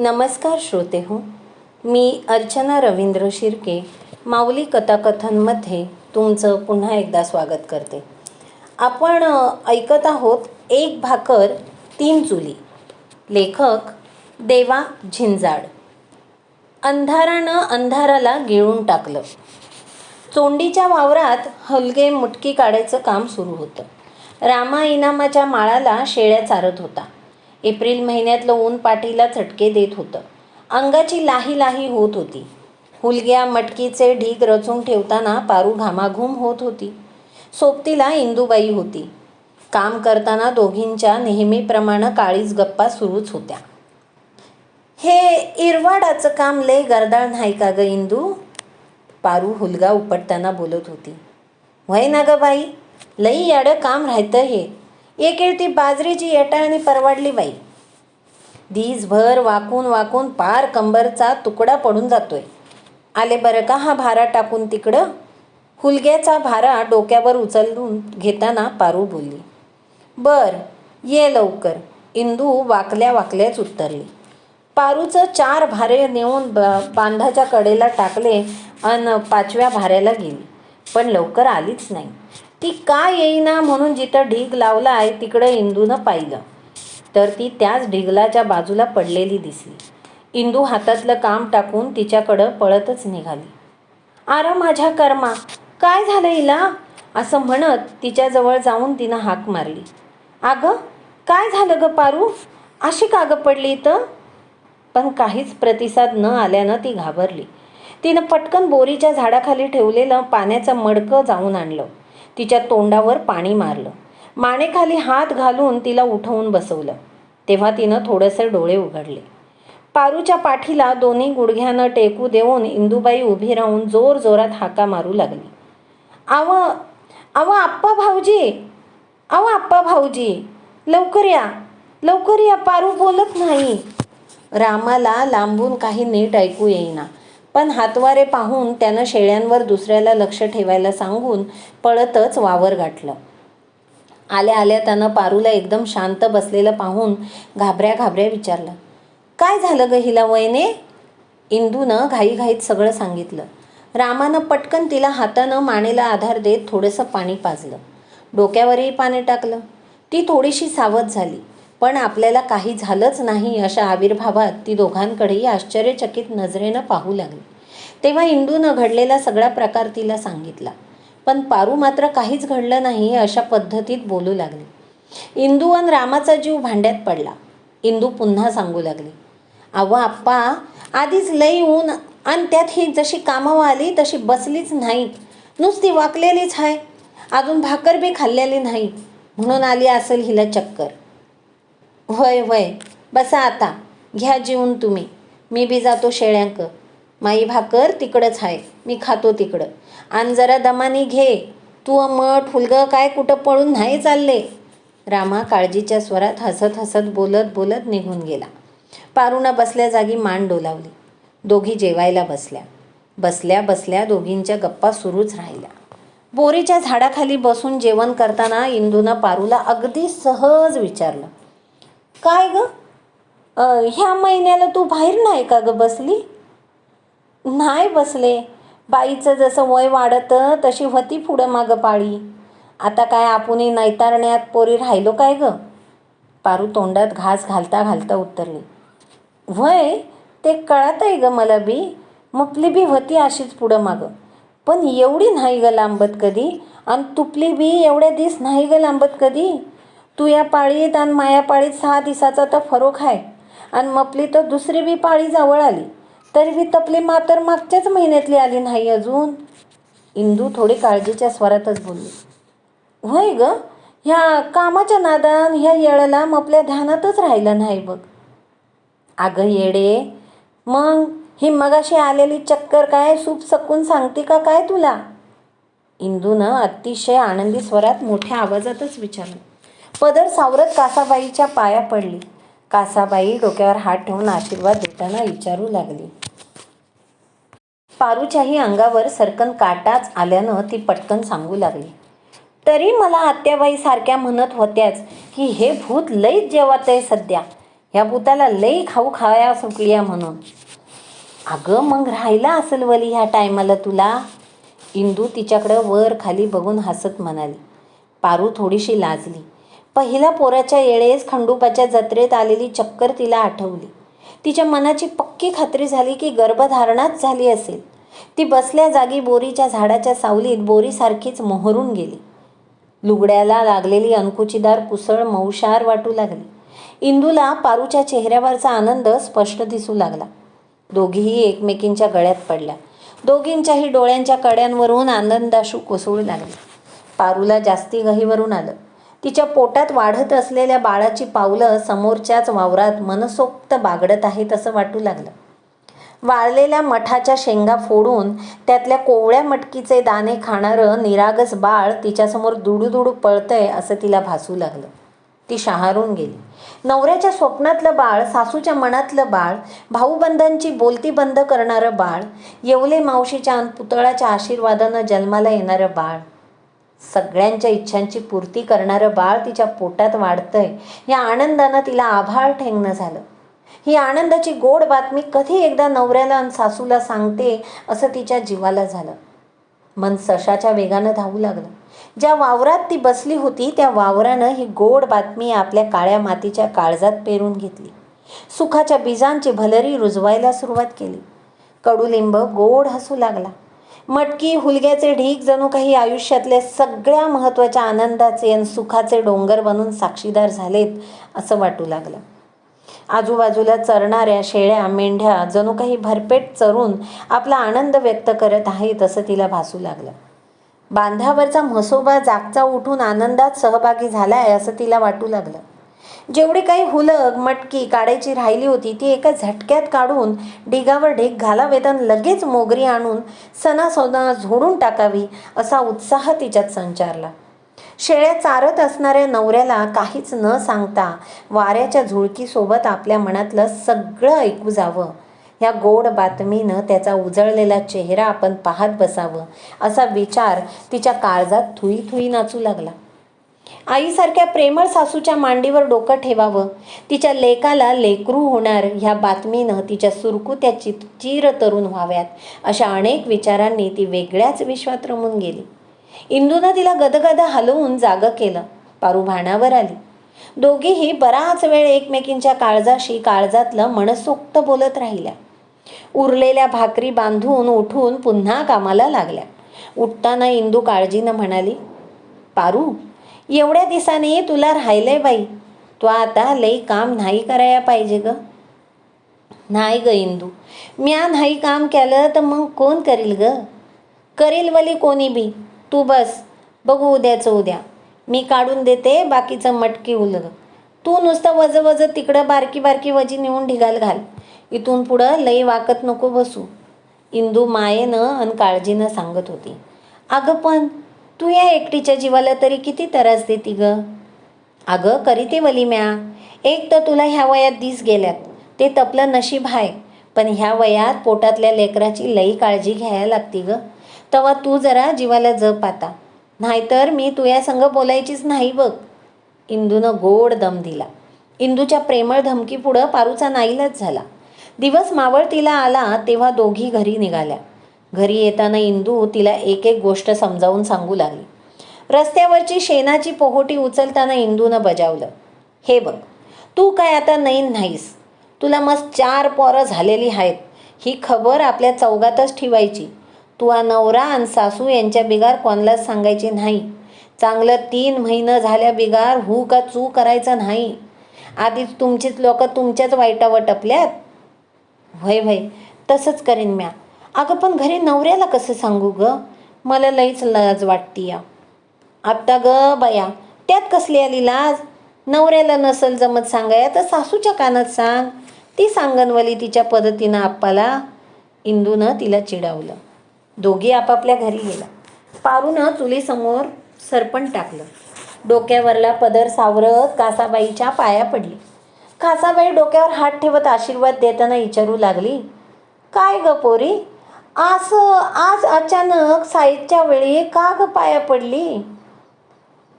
नमस्कार श्रोते हो मी अर्चना रवींद्र शिर्के माऊली कथाकथनमध्ये तुमचं पुन्हा एकदा स्वागत करते. आपण ऐकत आहोत एक भाकर तीन चुली. लेखक देवा झिंजाड. अंधारानं अंधाराला गिळून टाकलं. चोंडीच्या वावरात हलगे मुटकी काढायचं काम सुरू होतं. रामा इनामाच्या माळाला शेळ्या चारत होता. एप्रिल महिन्यातलं ऊन पाठीला चटके देत होतं. अंगाची लाही लाही होत होती. हुलग्या मटकीचे ढीग रचून ठेवताना पारू घामाघूम होत होती. सोबतीला इंदूबाई होती. काम करताना दोघींच्या नेहमीप्रमाणे काळीच गप्पा सुरूच होत्या. हे इरवाडाचं काम लय गरदाळ नाही का ग इंदू? पारू हुलगा उपटताना बोलत होती. वय ना ग बाई लई याडं काम राहतं हे. एक ती बाजरीची येटाळणी परवाडली बाई. दिसभर वाकून वाकून पार कंबरचा तुकडा पडून जातोय. आले बरं का हा भारा टाकून तिकडं? हुलग्याचा भारा डोक्यावर उचलून घेताना पारू बोलली बर ये लवकर. इंदू वाकल्या वाकल्याच उत्तरली. पारूचं चार भारे नेऊन ब बांधाच्या कडेला टाकले अन पाचव्या भाऱ्याला गेली पण लवकर आलीच नाही. ती का येईना म्हणून जिथं ढीग लावला आहे तिकडं इंदूनं पाहिलं. तर ती त्याच ढिगलाच्या बाजूला पडलेली दिसली. इंदू हातातलं काम टाकून तिच्याकडं पळतच निघाली. आर माझ्या कर्मा काय झालं हिला असं म्हणत तिच्याजवळ जाऊन तिनं हाक मारली. अगं काय झालं ग पारू? अशी कागं पडली इथं? पण काहीच प्रतिसाद न आल्यानं ती घाबरली. तिनं पटकन बोरीच्या झाडाखाली ठेवलेलं पाण्याचं मडकं जाऊन आणलं. तिच्या तोंडावर पाणी मारलं. मानेखाली हात घालून तिला उठवून बसवलं. तेव्हा तिनं थोडेसे डोळे उघडले. पारूच्या पाठीला दोन्ही गुडघ्यानं टेकू देऊन इंदुबाई उभी राहून जोर जोरात हाका मारू लागली. आव आव आप्पा भाऊजी आव आप्पा भाऊजी लवकर या लवकर या पारू बोलत नाही. रामाला लांबून काही नीट ऐकू येईना. पण हातवारे पाहून त्यानं शेळ्यांवर दुसऱ्याला लक्ष ठेवायला सांगून पळतच वावर गाठलं. आल्या आल्या त्यानं पारूला एकदम शांत बसलेलं पाहून घाबऱ्या घाबऱ्या विचारलं काय झालं ग हिला वयने? इंदूनं घाईघाईत सगळं सांगितलं. रामानं पटकन तिला हातानं मानेला आधार देत थोडंसं पाणी पाजलं. डोक्यावरही पाणी टाकलं. ती थोडीशी सावध झाली. पण आपल्याला काही झालंच नाही अशा आविर्भावात ती दोघांकडेही आश्चर्यचकित नजरेनं पाहू लागली. तेव्हा इंदूनं घडलेला सगळा प्रकार तिला सांगितला. पण पारू मात्र काहीच घडलं नाही अशा पद्धतीत बोलू लागली. इंदू आणि रामाचा जीव भांड्यात पडला. इंदू पुन्हा सांगू लागली अव आप्पा आधीच लई ऊन आणि त्यात ही जशी कामावर आली तशी बसलीच नाही नुसती वाकलेलीच आहे अजून भाकर बी खाल्लेली नाही. म्हणून आली असेल हिला चक्कर. होय होय. बसा आता. घ्या जेवून तुम्ही. मी बी जातो शेळ्यांक. माई भाकर तिकडंच आहे मी खातो तिकडं. आणि जरा दमानी घे. तू मठ फुलगं काय कुठं पळून नाही चालले. रामा काळजीच्या स्वरात हसत हसत बोलत बोलत निघून गेला. पारुणा बसल्या जागी मान डोलावली. दोघी जेवायला बसल्या. बसल्या बसल्या दोघींच्या गप्पा सुरूच राहिल्या. बोरीच्या झाडाखाली बसून जेवण करताना इंदूनं पारूला अगदी सहज विचारलं. काय ग? ह्या महिन्याला तू बाहेर नाही का ग बसली? नाही बसले. बाईचं जसं वय वाढतं तशी होती पुढं मागं पाळी. आता काय आपणही नैतारण्यात पोरी राहिलो काय ग? पारू तोंडात घास घालता घालता उतरली. वय ते कळत आहे ग मला बी. मपली बी होती अशीच पुढं मागं. पण एवढी नाही ग लांबत कधी? आणि तुपली बी एवढ्या दिस नाही ग लांबत कधी? तू या पाळीत आणि माया पाळीत सहा दिसाचा तर फरोक आहे. आणि मपली तर दुसरी बी पाळी जवळ आली. तरी बी तपली मातर मागच्याच महिन्यातली आली नाही अजून. इंदू थोडी काळजीच्या स्वरातच बोलली. होय ग ह्या कामाच्या नादान ह्या येळाला मपल्या ध्यानातच राहिलं नाही बघ. अगं येडे मग ही मगाशी आलेली चक्कर काय सूप सकून सांगते का काय तुला? इंदूनं अतिशय आनंदी स्वरात मोठ्या आवाजातच विचारलं. पदर सावरत कासाबाईच्या पाया पडली. कासाबाई डोक्यावर हात ठेवून आशीर्वाद देताना विचारू लागली. पारूच्याही अंगावर सरकन काटाच आल्यानं ती पटकन सांगू लागली. तरी मला आत्याबाई सारख्या म्हणत होत्याच की हे भूत लईच जेवत आहे सध्या. ह्या भूताला लई खाऊ खाया सुटली आहे म्हणून. अगं मग राहिला असेल वली ह्या टायमाला तुला? इंदू तिच्याकडं वर खाली बघून हसत म्हणाली. पारू थोडीशी लाजली. पहिल्या पोराच्या येळेस खंडोबाच्या जत्रेत आलेली चक्कर तिला आठवली. तिच्या मनाची पक्की खात्री झाली की गर्भधारणाच झाली असेल. ती बसल्या जागी बोरीच्या झाडाच्या सावलीत बोरीसारखीच मोहरून गेली. लुगड्याला लागलेली अंकुचीदार कुसळ मऊशार वाटू लागली. इंदूला पारूच्या चेहऱ्यावरचा आनंद स्पष्ट दिसू लागला. दोघीही एकमेकींच्या गळ्यात पडल्या. दोघींच्याही डोळ्यांच्या कड्यांवरून आनंदाशू कोसळू लागले. पारूला जास्ती गहीवरून आलं. तिच्या पोटात वाढत असलेल्या बाळाची पावलं समोरच्याच वावरात मनसोक्त बागडत आहेत असं वाटू लागलं. वाळलेल्या मठाच्या शेंगा फोडून त्यातल्या कोवळ्या मटकीचे दाणे खाणारं निरागस बाळ तिच्यासमोर दुडूदुडू पळतंय असं तिला भासू लागलं. ती शहारून गेली. नवऱ्याच्या स्वप्नातलं बाळ सासूच्या मनातलं बाळ भाऊबंधांची बोलती बंद करणारं बाळ येवले मावशीच्या पुतळाच्या आशीर्वादानं जन्माला येणारं बाळ सगळ्यांच्या इच्छांची पूर्ती करणारं बाळ तिच्या पोटात वाढतंय. या आनंदानं तिला आभाळ ठेंगणं झालं. ही आनंदाची गोड बातमी कधी एकदा नवऱ्याला आणि सासूला सांगते असं तिच्या जीवाला झालं. मन सशाच्या वेगानं धावू लागलं. ज्या वावरात ती बसली होती त्या वावरानं ही गोड बातमी आपल्या काळ्या मातीच्या काळजात पेरून घेतली. सुखाच्या बीजांची भलरी रुजवायला सुरुवात केली. कडुलिंब गोड हसू लागला. मटकी हुलग्याचे ढीक जणू काही आयुष्यातल्या सगळ्या महत्त्वाच्या आनंदाचे आणि सुखाचे डोंगर बनून साक्षीदार झालेत असं वाटू लागलं. आजूबाजूला चरणाऱ्या शेळ्या मेंढ्या जणू काही भरपेट चरून आपला आनंद व्यक्त करत आहेत असं तिला भासू लागलं. बांधावरचा म्हसोबा जागचा उठून आनंदात सहभागी झालाय असं तिला वाटू लागलं. जेवढी काही हुलग मटकी काढायची राहिली होती ती एका झटक्यात काढून ढिगावर ढीग घालावेत आणि लगेच मोगरी आणून सणासोना झोडून टाकावी असा उत्साह तिच्यात संचारला. शेळ्या चारत असणाऱ्या नवऱ्याला काहीच न सांगता वाऱ्याच्या झुळकीसोबत आपल्या मनातलं सगळं ऐकू जावं. ह्या गोड बातमीनं त्याचा उजळलेला चेहरा आपण पाहत बसावं असा विचार तिच्या काळजात थुई थुई नाचू लागला. आईसारख्या प्रेमळ सासूच्या मांडीवर डोकं ठेवावं. तिच्या लेकाला लेकरू होणार ह्या बातमीनं तिच्या सुरकुत्या चित चिर तरुण व्हाव्यात अशा अनेक विचारांनी ती वेगळ्याच विश्वात रमून गेली. इंदूनं तिला गदगद हलवून जागं केलं. पारू भाणावर आली. दोघीही बराच वेळ एकमेकींच्या काळजाशी काळजातलं मनसोक्त बोलत राहिल्या. उरलेल्या भाकरी बांधून उठून पुन्हा कामाला लागल्या. उठताना इंदू काळजीनं म्हणाली पारू एवढ्या दिसाने तुला राहिलंय बाई. तू आता लई काम नाही करायला पाहिजे ग. नाही ग इंदू. म्या नाही काम केलं तर मग कोण करील ग? करील वली कोणी बी? तू बस. बघू उद्याचं उद्या. मी काढून देते बाकीचं मटकी उलग. तू नुसतं वज वज तिकडं बारकी बारकी वजी नेऊन ढिगाल घाल. इथून पुढं लई वाकत नको बसू. इंदू मायेनं आणि काळजीनं सांगत होती. अगं पण तू या एकटीच्या जीवाला तरी किती त्रास देती ग? अगं करीते वली म्या एक तर तुला ह्या वयात दिस गेल्यात. ते तपलं नशीब आहे पण ह्या वयात पोटातल्या लेकराची लई काळजी घ्यायला लागती ग. तेव्हा तू जरा जीवाला जप आता. नाहीतर मी तुया संग बोलायचीच नाही बघ. इंदूनं गोड दम दिला. इंदूच्या प्रेमळ धमकीपुढं पारूचा नाईलाच झाला. दिवस मावळतीला आला तेव्हा दोघी घरी निघाल्या. घरी येताना इंदू तिला एक एक गोष्ट समजावून सांगू लागली. रस्त्यावरची शेणाची पोहोटी उचलताना इंदूनं बजावलं. हे बघ तू काय आता नईन नाहीस? तुला मस्त चार पोरं झालेली आहेत. ही खबर आपल्या चौगातच ठेवायची. तू नवरा आणि सासू यांच्या बिगार कोणालाच सांगायची नाही. चांगलं तीन महिनं झाल्या बिगार हू का चू करायचं नाही. आधीच तुमचीच लोक तुमच्याच वाईटावर टपल्यात? व्हय व्हय तसंच करीन म्या. अगं पण घरी नवऱ्याला कसं सांगू ग? मला लईच लाज वाटती या. आत्ता ग बया त्यात कसली आली लाज? नवऱ्याला नसल जमत सांगाया तर सासूच्या कानात सांग. ती सांगनवली तिच्या पद्धतीनं आप्पाला इंदूनं तिला चिडावलं. दोघी आपापल्या घरी गेला पारूनं चुलीसमोर सरपण टाकलं. डोक्यावरला पदर सावरत कासाबाईच्या पाया पडली. कासाबाई डोक्यावर हात ठेवत आशीर्वाद देताना विचारू लागली. काय ग पोरी? असं आज अचानक साईच्या वेळी का ग पाया पडली?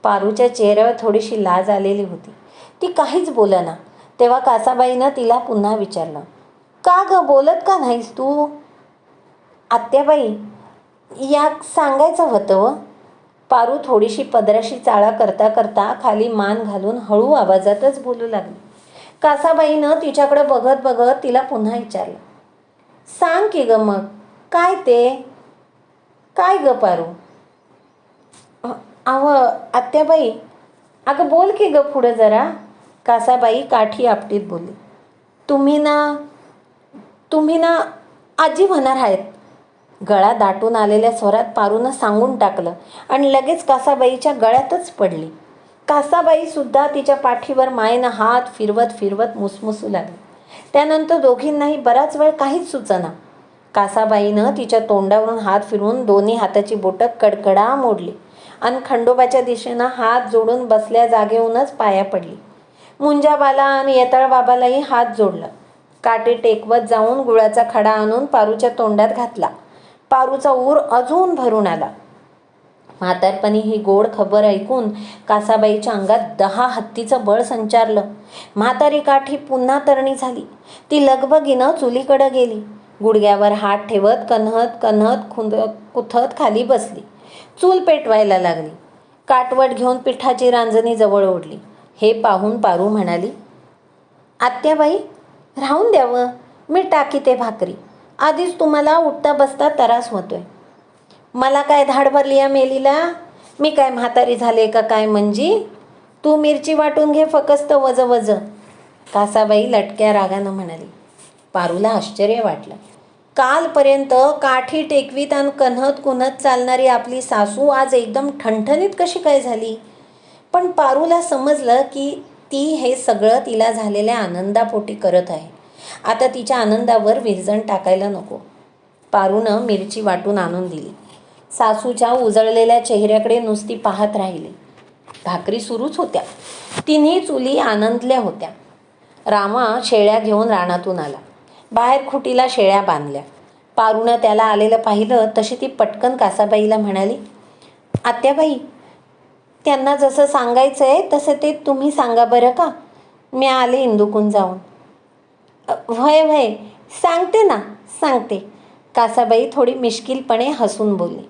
पारूच्या चेहऱ्यावर थोडीशी लाज आलेली होती. ती काहीच बोलना. तेव्हा कासाबाईनं तिला पुन्हा विचारलं का ग बोलत का नाहीस तू? आत्याबाई या सांगायचं होतं व पारू थोडीशी पदराशी चाळा करता करता खाली मान घालून हळू आवाजातच बोलू लागली. कासाबाईनं तिच्याकडे बघत बघत तिला पुन्हा विचारलं सांग की ग मग काय ते? काय ग पारू? अ- अव आत्याबाई अगं बोल की ग पुढं जरा. कासाबाई काठी आपटीत बोलली. तुम्ही ना तुम्ही ना आजी होणार आहेत. गळा दाटून आलेल्या स्वरात पारूनं सांगून टाकलं आणि लगेच कासाबाईच्या गळ्यातच पडली. कासाबाईसुद्धा तिच्या पाठीवर मायेनं हात फिरवत फिरवत मुसमुसू लागली. त्यानंतर दोघींनाही बराच वेळ काहीच सुचना. कासाबाईनं तिच्या तोंडावरून हात फिरवून दोन्ही हाताची बोटं कडकडा मोडली आणि खंडोबाच्या दिशेनं हात जोडून बसल्या जागेहूनच पाया पडली. मुंजाबाला आणि येताळबाबालाही हात जोडलं. काटे टेकवत जाऊन गुळाचा खडा आणून पारूच्या तोंडात घातला. पारूचा ऊर अजून भरून आला. म्हातारपणी ही गोड खबर ऐकून कासाबाईच्या अंगात दहा हत्तीचं बळ संचारलं. म्हातारी काठी पुन्हा तरणी झाली. ती लगबगीनं चुलीकडं गेली. गुडघ्यावर हात ठेवत कन्हत कन्हत खुंद कुथत खाली बसली. चूल पेटवायला लागली. काटवट घेऊन पिठाची रांजणी जवळ ओढली. हे पाहून पारू म्हणाली आत्याबाई राहून द्यावं. मी टाकी ते भाकरी. आधीच तुम्हाला उठता बसता त्रास होतोय. मला काय धाड भरली या मेलीला? मी काय म्हातारी झाले का काय म्हणजे? तू मिरची वाटून घे फकस्त वज वज कासाबाई लटक्या रागानं म्हणाली. पारूला आश्चर्य वाटलं. कालपर्यंत काठी टेकवीत आणि कन्हत कुन्हत चालणारी आपली सासू आज एकदम ठणठणीत कशी काय झाली? पण पारूला समजलं की ती हे सगळं तिला झालेल्या आनंदापोटी करत आहे. आता तिच्या आनंदावर विरजण टाकायला नको. पारूनं मिरची वाटून आणून दिली. सासूच्या उजळलेल्या चेहऱ्याकडे नुसती पाहत राहिली. भाकरी सुरूच होत्या. तिन्ही चुली आनंदल्या होत्या. रामा शेळ्या घेऊन रानातून आला. बाहेर खुटीला शेळ्या बांधल्या. पारूनं त्याला आलेलं पाहिलं तशी ती पटकन कासाबाईला म्हणाली आत्याबाई त्यांना जसं सांगायचं आहे तसं ते तुम्ही सांगा बरं का? मी आले इंदुकून जाऊन. व्हय व्हय सांगते ना सांगते. कासाबाई थोडी मिश्किलपणे हसून बोलली.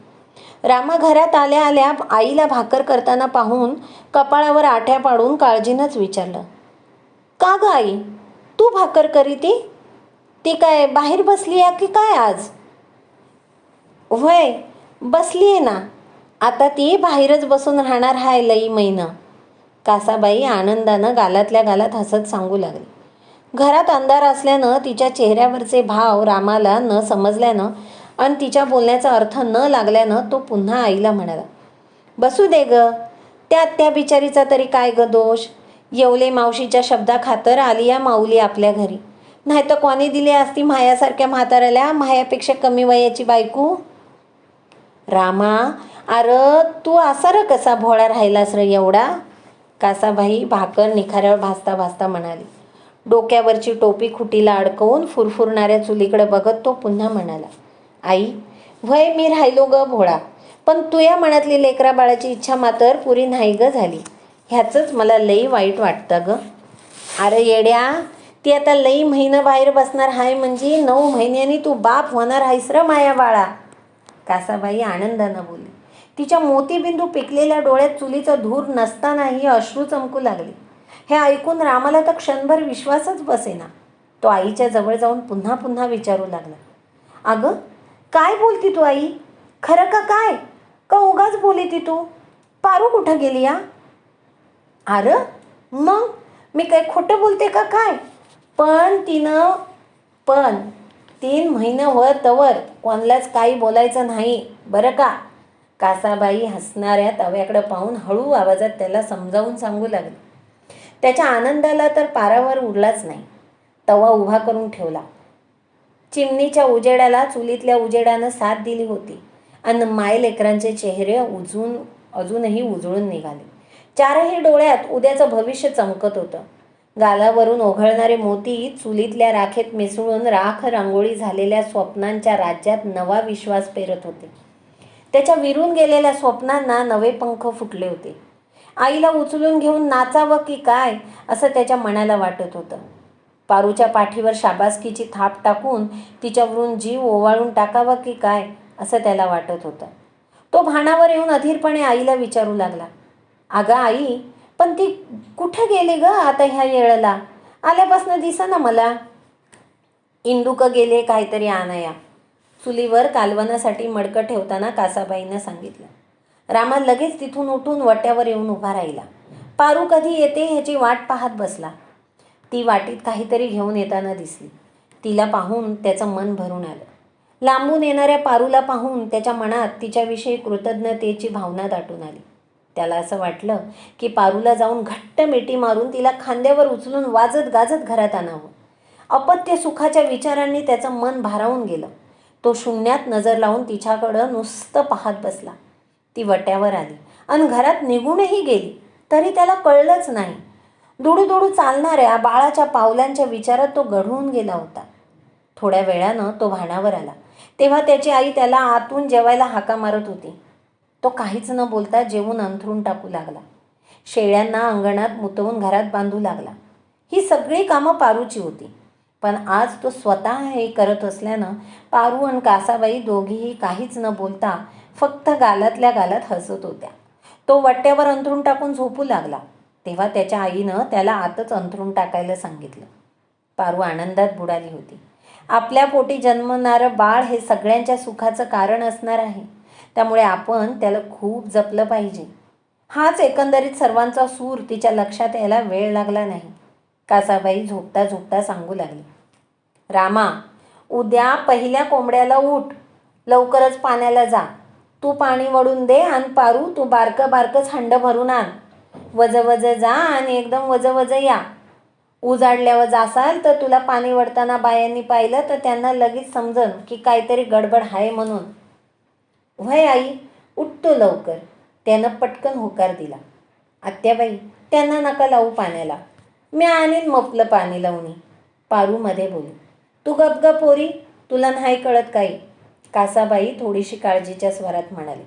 रामा घरात आल्या आल्या आईला भाकर करताना पाहून कपाळावर आठ्या पाडून काळजीनंच विचारलं का ग आई? तू भाकर करी ती काय बाहेर बसली आहे की काय आज? व्हय बसली आहे ना. आता ती बाहेरच बसून राहणार हाय लई महिना कासाबाई आनंदानं गालातल्या गालात हसत सांगू लागली. घरात अंधार असल्यानं तिच्या चेहऱ्यावरचे भाव रामाला न समजल्यानं आणि तिच्या बोलण्याचा अर्थ न लागल्यानं तो पुन्हा आईला म्हणाला बसू दे ग. त्यात त्या बिचारीचा तरी काय ग दोष? येवले मावशीच्या शब्दाखातर आली या माऊली आपल्या घरी. नाही तर कोणी दिली असती मायासारख्या म्हाताऱ्याला? मायापेक्षा कमी वयाची बायको? रामा अरे तू असा र कसा भोळा राहिलास र एवढा? कासाबाई भाकर निखाऱ्यावर भासता भासता म्हणाली. डोक्यावरची टोपी खुटीला अडकवून फुरफुरणाऱ्या चुलीकडे बघत तो पुन्हा म्हणाला आई वय मी राहिलो ग भोळा पण तुया मनातली लेकरा बाळाची इच्छा मात्र पुरी नाही ग झाली. ह्याचंच मला लई वाईट वाटतं ग. अरे येड्या ती आता लई महिनं बाहेर बसणार आहे म्हणजे नऊ महिन्यांनी तू बाप होणार आहेस र माया बाळा. कासाबाई आनंदानं बोलली. तिच्या मोतीबिंदू पिकलेल्या डोळ्यात चुलीचा धूर नसतानाही अश्रू चमकू लागले. हे ऐकून रामाला तर क्षणभर विश्वासच बसेना. तो आईच्या जवळ जाऊन पुन्हा पुन्हा विचारू लागला. अगं काय बोलती तू आई? खरं का काय? का उगाच बोली ती तू? पारू कुठं गेली या? अरं मग? मी काय खोटं बोलते का काय? पण तिनं पण तीन महिनं वर तवर कोणालाच काही बोलायचं नाही. बरं का? कासाबाई हसणाऱ्या तव्याकडं पाहून हळू आवाजात त्याला समजावून सांगू लागली. त्याच्या आनंदाला तर पारावर उडलाच नाही. तवा उभा करून ठेवला. चिमणीच्या उजेडाला चुलीतल्या उजेडानं साथ दिली होती आणि माय लेकरांचे चेहरे उजून अजूनही उजळून निघाले. चारही डोळ्यात उद्याचं भविष्य चमकत होतं. गालावरून ओघळणारे मोती चुलीतल्या राखेत मिसळून राख रांगोळी झालेल्या स्वप्नांच्या राज्यात नवा विश्वास पेरत होते. त्याच्या विरून गेलेल्या स्वप्नांना नवे पंख फुटले होते. आईला उचलून घेऊन नाचावं की काय असं त्याच्या मनाला वाटत होतं. पारूच्या पाठीवर शाबासकीची थाप टाकून तिच्यावरून जीव ओवाळून टाकावा की काय असं त्याला वाटत होतं. तो भाणावर येऊन अधीरपणे आईला विचारू लागला. अगं आई पण ती कुठं गेली ग आता ह्या येळेला? आल्यापासनं दिसा ना मला. इंदुक गेले काहीतरी आणाया. चुलीवर कालवनासाठी मडकं ठेवताना कासाबाईनं सांगितलं. रामा लगेच तिथून उठून वट्यावर येऊन उभा राहिला. पारू कधी येते ह्याची वाट पाहत बसला. ती वाटीत काहीतरी घेऊन येताना दिसली. तिला पाहून त्याचं मन भरून आलं. लांबून येणाऱ्या पारूला पाहून त्याच्या मनात तिच्याविषयी कृतज्ञतेची भावना दाटून आली. त्याला असं वाटलं की पारूला जाऊन घट्ट मिठी मारून तिला खांद्यावर उचलून वाजत गाजत घरात आणावं. अपत्य सुखाच्या विचारांनी त्याचं मन भारावून गेलं. तो शून्यात नजर लावून तिच्याकडं नुसतं पाहत बसला. ती वट्यावर आली आणि घरात निघूनही गेली. तरी त्याला कळलंच नाही. दुडू दुडू चालणाऱ्या बाळाच्या पावलांच्या विचारात तो गढून गेला होता. थोड्या वेळानं तो भाणावर आला. तेव्हा त्याची आई त्याला आतून जेवायला हाका मारत होती. तो काहीच न बोलता जेवून अंथरून टाकू लागला. शेळ्यांना अंगणात मुतवून घरात बांधू लागला. ही सगळी कामं पारूची होती पण आज तो स्वतः हे करत असल्यानं पारू आणि कासाबाई दोघीही काहीच न बोलता फक्त गालातल्या गालात हसत होत्या. तो वट्ट्यावर अंथरून टाकून झोपू लागला. तेव्हा त्याच्या आईनं त्याला आतच अंथरून टाकायला सांगितलं. पारू आनंदात बुडाली होती. आपल्या पोटी जन्मणारं बाळ हे सगळ्यांच्या सुखाचं कारण असणार आहे. त्यामुळे आपण त्याला खूप जपलं पाहिजे. हाच एकंदरीत सर्वांचा सूर तिच्या लक्षात यायला वेळ लागला नाही. कासाबाई झोपता झोपता सांगू लागली. रामा उद्या पहिल्या कोंबड्याला उठ. लवकरच पाण्याला जा. तू पाणी वळून दे आणि पारू तू बारकं बारकंच हंड भरून आण. वज वज जा आणि एकदम वज वज या. उजाडल्यावर जासाल तर तुला पाणी वडताना बायांनी पाहिलं तर त्यांना लगेच समजन की काहीतरी गडबड आहे म्हणून. वय आई उठतो लवकर. त्यानं पटकन होकार दिला. आत्याबाई त्यांना नका लावू पाण्याला. मी आणीन मपलं पाणी लावणी. पारूमध्ये बोली तू गप गप पोरी तुला नाही कळत काही. कासाबाई थोडीशी काळजीच्या स्वरात म्हणाली.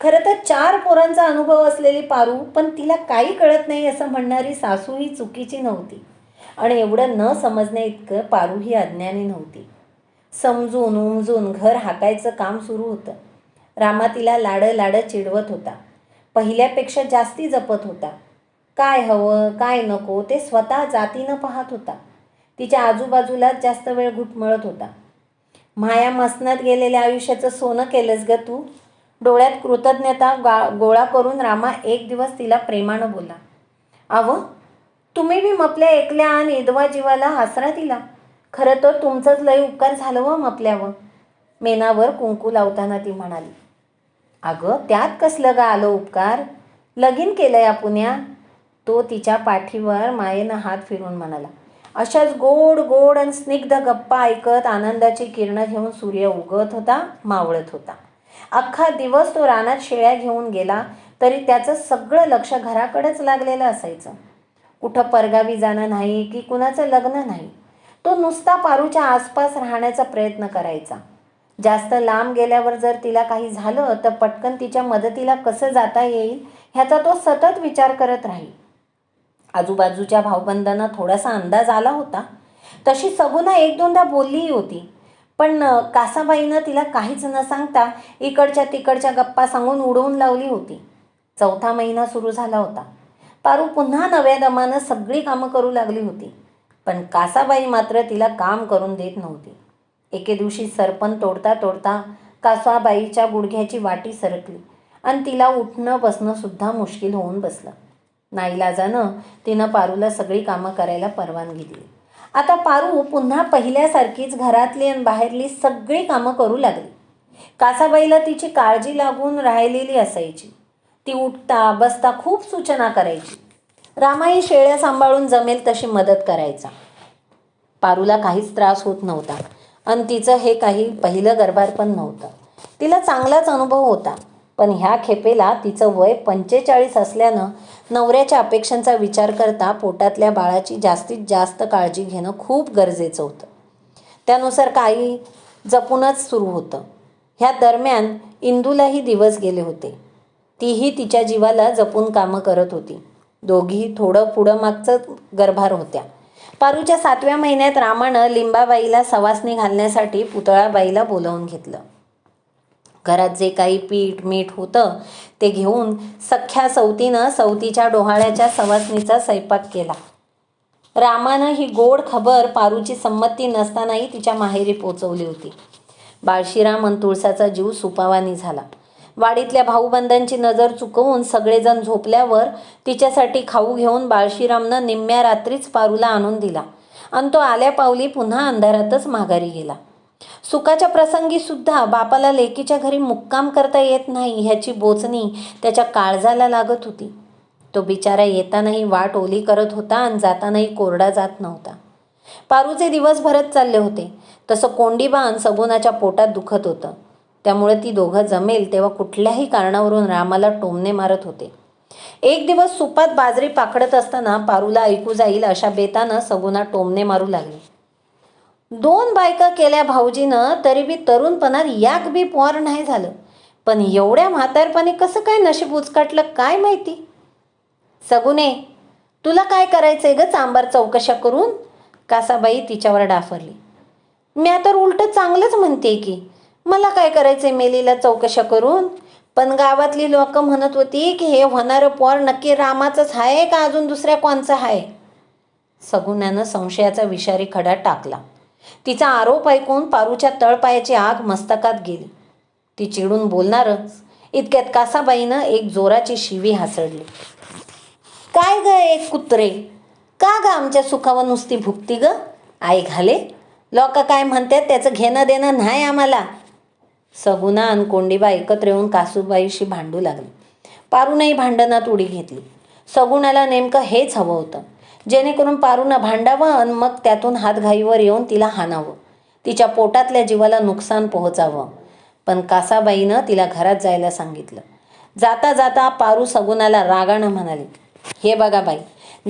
खरं तर चार पोरांचा अनुभव असलेली पारू पण तिला काही कळत नाही असं म्हणणारी सासू ही चुकीची नव्हती. आणि एवढं न समजण्या इतकं पारू ही अज्ञानी नव्हती. समजून उमजून घर हाकायचं काम सुरू होतं. रामा तिला लाडं लाडं चिडवत होता. पहिल्यापेक्षा जास्ती जपत होता. काय हवं काय नको ते स्वतः जातीनं पाहत होता. तिच्या आजूबाजूलाच जास्त वेळ घुटमळत होता. माया मसनात गेलेल्या आयुष्याचं सोनं केलंस ग तू? डोळ्यात कृतज्ञता गा गोळा करून रामा एक दिवस तिला प्रेमानं बोला अव तुम्ही बी मपल्या ऐकल्या आणि इदवा जीवाला आसरा दिला. खरं तर तुमचंच लय उपकार झालं व मपल्यावर. मेनावर कुंकू लावताना ती म्हणाली. अगं त्यात कसलं गा आलो उपकार? लगीन केलं या. पुण्या तो तिच्या पाठीवर मायेनं हात फिरून म्हणाला अशाच गोड गोड आणि स्निग्ध गप्पा ऐकत आनंदाची किरणं घेऊन सूर्य उगत होता मावळत होता. अख्खा दिवस तो रानात शेळ्या घेऊन गेला तरी त्याचं सगळं लक्ष घराकडेच लागलेलं असायचं. कुठं परगावी जाणं नाही की कुणाचं लग्न नाही तो नुसता पारूच्या आसपास राहण्याचा प्रयत्न करायचा. जास्त लांब गेल्यावर जर तिला काही झालं तर पटकन तिच्या मदतीला कसं जाता येईल ह्याचा तो सतत विचार करत राहील. आजूबाजूच्या भाऊबंदांना थोडासा अंदाज आला होता. तशी सगुना एक दोनदा बोललीही होती. पण कासाबाईनं तिला काहीच न सांगता इकडच्या तिकडच्या गप्पा सांगून उडवून लावली होती. चौथा महिना सुरू झाला होता. पारू पुन्हा नव्या दमानं सगळी कामं करू लागली होती. पण कासाबाई मात्र तिला काम करून देत नव्हती. एके दिवशी सरपण तोडता तोडता कासाबाईच्या गुडघ्याची वाटी सरकली आणि तिला उठणं बसणं सुद्धा मुश्किल होऊन बसलं. नाईलाजानं तिनं पारूला सगळी कामं करायला परवानगी दिली. आता पारू पुन्हा पहिल्यासारखीच घरातली आणि बाहेरली सगळी कामं करू लागली. कासाबाईला तिची काळजी लागून राहिलेली असायची. ती उठता बसता खूप सूचना करायची. रामाई शेळ्या सांभाळून जमेल तशी मदत करायचा. पारूला काहीच त्रास होत नव्हता. आणि तिचं हे काही पहिलं गर्भारपण नव्हतं. तिला चांगलाच अनुभव होता. पण ह्या खेपेला तिचं वय पंचेचाळीस असल्यानं नवऱ्याच्या अपेक्षांचा विचार करता पोटातल्या बाळाची जास्तीत जास्त काळजी घेणं खूप गरजेचं होतं. त्यानुसार काही जपूनच सुरू होतं. ह्या दरम्यान इंदूलाही दिवस गेले होते. तीही तिच्या जीवाला जपून कामं करत होती. दोघी थोडं पुढं मागचं गर्भार होत्या. पारूच्या सातव्या महिन्यात रामानं लिंबाबाईला सवासणी घालण्यासाठी पुतळाबाईला बोलावून घेतलं. घरात जे काही पीठ मीठ होतं ते घेऊन सख्या सवतीनं सवतीच्या डोहाळ्याच्या सवासणीचा स्वयंपाक केला. रामानं ही गोड खबर पारूची संमती नसतानाही तिच्या माहेरी पोचवली होती. बाळशीराम अन तुळसाचा जीव सुपावानी झाला. वाडीतल्या भाऊबंधांची नजर चुकवून सगळेजण झोपल्यावर तिच्यासाठी खाऊ घेऊन बाळशीरामनं निम्म्या रात्रीच पारूला आणून दिला. आणि तो आल्या पावली पुन्हा अंधारातच माघारी गेला. सुखाच्या प्रसंगी सुद्धा बापाला लेकीच्या घरी मुक्काम करता येत नाही ह्याची बोचणी त्याच्या काळजाला लागत होती. तो बिचारा येतानाही वाट ओली करत होता आणि जातानाही कोरडा जात नव्हता. पारूचे दिवस भरत चालले होते. तसं कोंडीबान सगुनाच्या पोटात दुखत होतं. त्यामुळे ती दोघं जमेल तेव्हा कुठल्याही कारणावरून रामाला टोमणे मारत होते. एक दिवस सुपात बाजरी पाकडत असताना पारूला ऐकू जाईल अशा बेतानं सगुना टोमणे मारू लागली. दोन बायका केल्या भाऊजीनं तरी बी तरुणपणात याक बी पोर नाही झालं. पण एवढ्या म्हातारपणे कसं काय नशीब उचकाटलं काय माहिती? सगुने तुला काय करायचंय ग चांबार चौकशा करून? कासाबाई तिच्यावर डाफरली. मी आता उलट चांगलंच म्हणते की मला काय करायचंय मेलीला चौकशा करून? पण गावातली लोक म्हणत होती की हे होणारं पोर नक्की रामाचंच आहे का अजून दुसऱ्या कोणचं आहे सगुण्यानं संशयाचा विषारी खडा टाकला. तिचा आरोप ऐकून पारूच्या तळपायाची आग मस्तकात गेली. ती चिडून बोलणारच. इतक्यात कासाबाईनं एक जोराची शिवी हासडली काय ग एक कुत्रे? का ग आमच्या सुखावर नुसती भुकती ग? आई घाले. लोक काय म्हणतात त्याचं घेणं देणं नाही आम्हाला. सगुना आणि कोंडीबा एकत्र येऊन कासूबाईशी भांडू लागली. पारूनही भांडणात उडी घेतली. सगुणाला नेमकं हेच हवं होतं. जेणेकरून पारूनं भांडावं आणि मग त्यातून हातघाईवर येऊन तिला हाणावं. तिच्या पोटातल्या जीवाला नुकसान पोहोचावं. पण कासाबाईनं तिला घरात जायला सांगितलं. जाता जाता पारू सगुणाला रागानं म्हणाली हे बघा बाई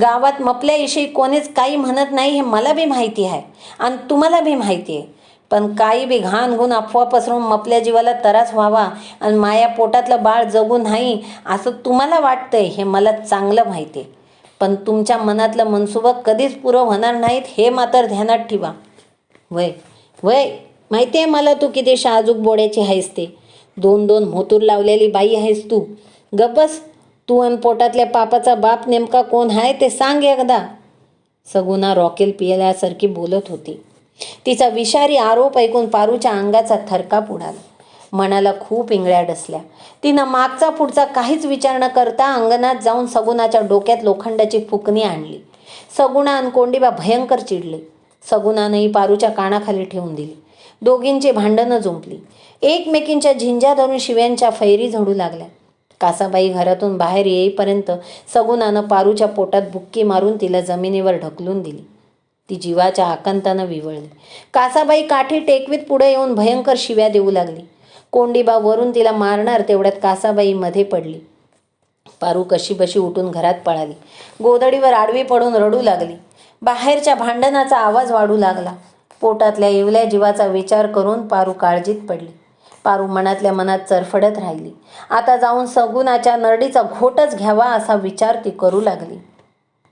गावात मपल्याविषयी कोणीच काही म्हणत नाही हे मला बी माहिती आहे. आणि तुम्हाला बी माहिती आहे. पण काही बी घाण गुण अफवा पसरून मपल्या जीवाला त्रास व्हावा आणि माया पोटातलं बाळ जगू नाही असं तुम्हाला वाटतंय हे मला चांगलं माहिती आहे. पण तुमच्या मनातलं मनसुबं कधीच पुरं होणार नाहीत हे मात्र ध्यानात ठेवा. वय वय माहिती आहे मला तू किती शाजूक बोड्याची आहेस ते. दोन दोन मोतूर लावलेली बाई आहेस तू. गप्पस तू आणि पोटातल्या पापाचा बाप नेमका कोण आहे ते सांग एकदा. सगुना रॉकेल पियाल्यासारखी बोलत होती. तिचा विषारी आरोप ऐकून पारूच्या अंगाचा थरकाप उडाला. मनाला खूप इंगळ्या डसल्या. तिनं मागचा पुढचा काहीच विचार न करता अंगणात जाऊन सगुनाच्या डोक्यात लोखंडाची फुकणी आणली. सगुणा आणि कोंडीबा भयंकर चिडले. सगुणानंही पारूच्या कानाखाली ठेवून दिली. दोघींची भांडणं जुंपली. एकमेकींच्या झिंज्या धरून शिव्यांच्या फैरी झडू लागल्या. कासाबाई घरातून बाहेर येईपर्यंत सगुणानं पारूच्या पोटात बुक्की मारून तिला जमिनीवर ढकलून दिली. ती जीवाच्या आकंतानं विवळली. कासाबाई काठी टेकवीत पुढे येऊन भयंकर शिव्या देऊ लागली. कोंडीबा वरून तिला मारणार तेवढ्यात कासाबाई मध्ये पडली. पारू कशी बशी उठून घरात पळाली. गोदडीवर आडवी पडून रडू लागली. बाहेरच्या भांडणाचा आवाज वाढू लागला. पोटातल्या येवल्या जीवाचा विचार करून पारू काळजीत पडली. पारू मनातल्या मनात चरफडत राहिली. आता जाऊन सगुणाच्या नरडीचा घोटच घ्यावा असा विचार ती करू लागली.